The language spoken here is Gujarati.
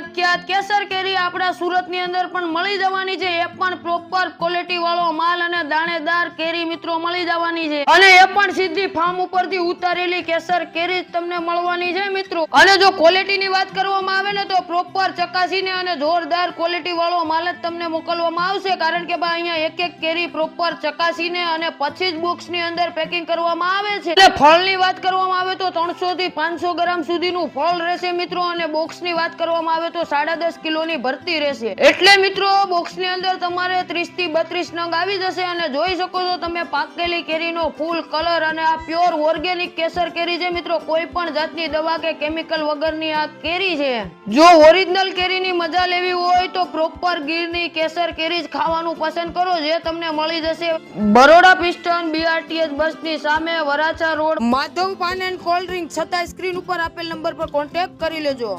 પ્રખ્યાત કેસર કેરી આપણા સુરતની અંદર પણ મળી જવાની છે. એ પણ પ્રોપર ક્વોલિટી વાળો માલ અને દાણેદાર કેરી મિત્રો મળી જવાની છે. અને એ પણ સીધી ફાર્મ ઉપરથી ઉતારેલી કેસર કેરી તમને મળવાની છે મિત્રો. અને જો ક્વોલિટીની વાત કરવામાં આવે ને તો પ્રોપર ચકાસીને અને જોરદાર ક્વોલિટી વાળો માલ જ તમને મોકલવામાં આવશે. કારણ કે ભાઈ, અહીંયા એક એક કેરી પ્રોપર ચકાસીને અને પછી જ બોક્સની અંદર પેકિંગ કરવામાં આવે છે. એટલે ફળની વાત કરવામાં આવે તો ત્રણસો થી પાંચસો ગ્રામ સુધીનું ફળ રહેશે મિત્રો. અને બોક્સની વાત કરવામાં આવે તો સાડા દસ કિલોની ભરતી રહેશે. એટલે મિત્રો બોક્સની અંદર તમારે ત્રીસથી બત્રીસ નંગ આવી જશે અને જોઈ શકો છો તમે પાકેલી કેરીનો ફૂલ કલર અને આ પ્યોર ઓર્ગેનિક કેસર કેરી છે મિત્રો. કોઈ પણ જાતની દવા કે કેમિકલ વગરની આ કેરી છે. જો ઓરિજિનલ કેરીની મજા લેવી હોય તો પ્રોપર ગીરની કેસર કેરી જ ખાવાનું પસંદ કરો, જે તમને મળી જશે. બરોડા પિસ્ટન બીઆરટીએસ બસની સામે Varachha road. Madhav Paan and cold drink છતાં સ્ક્રીન ઉપર આપેલ નંબર પર કોન્ટેક્ટ કરી લેજો.